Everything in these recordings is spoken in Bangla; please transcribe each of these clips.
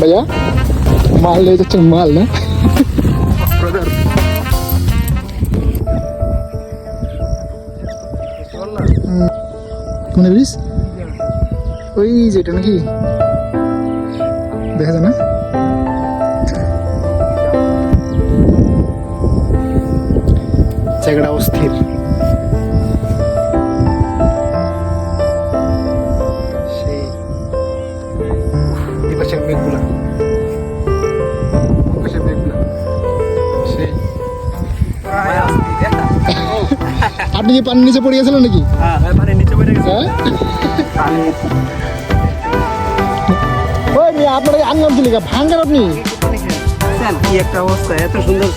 ভাইয়া মাল নিয়ে যাচ্ছেন মাল না কোন ব্রিজ ওই যেটা নাকি দেখা যায় না জায়গাটা অস্থির সেই এপাশের মেঘগুলা আপনি কি পানির নিচে পড়ে গেছিলেন নাকি? হ্যাঁ ওই মেয়ে আপনার আনলাম দিলি ভাঙ্গার আপনি? কি একটা অবস্থা এত সুন্দর।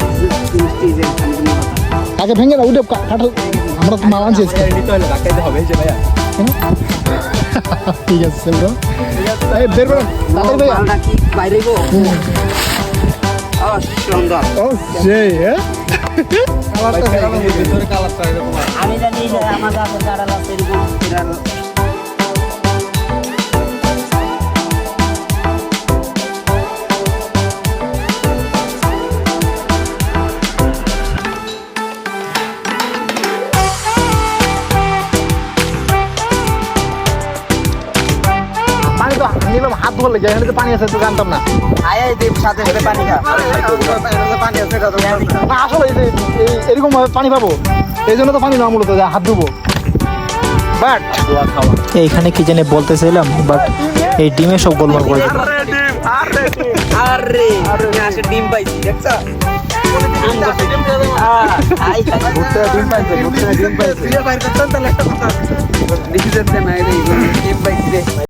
আগে ভেঙে না উঠে কাঠাল। আমরা তো মাল আনছি আজকে। ঠিক আছে চল। এই বের বাইরে গো? ও সেই হ্যাঁ? আমি জানি যে আমার যারা আছে এরকম নিলাম হাত ধোয়ার লেগে এখানে পানি আছে তো জানতাম না। আয় এই দেব সাথে সাথে পানি খা। পানি আছে আসলে এরকম ভাবে পানি পাবো এই জন্য তো পানি না মূলত হাত ধুবো। বাট এইখানে কি জানি বলতে চাইলাম বাট এই ডিমে সব গোলমাল করে আরে ডিম পাইছি দেখছ? পাইছে। পাইছে